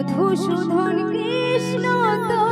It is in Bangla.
মধুসূদন কৃষ্ণ তো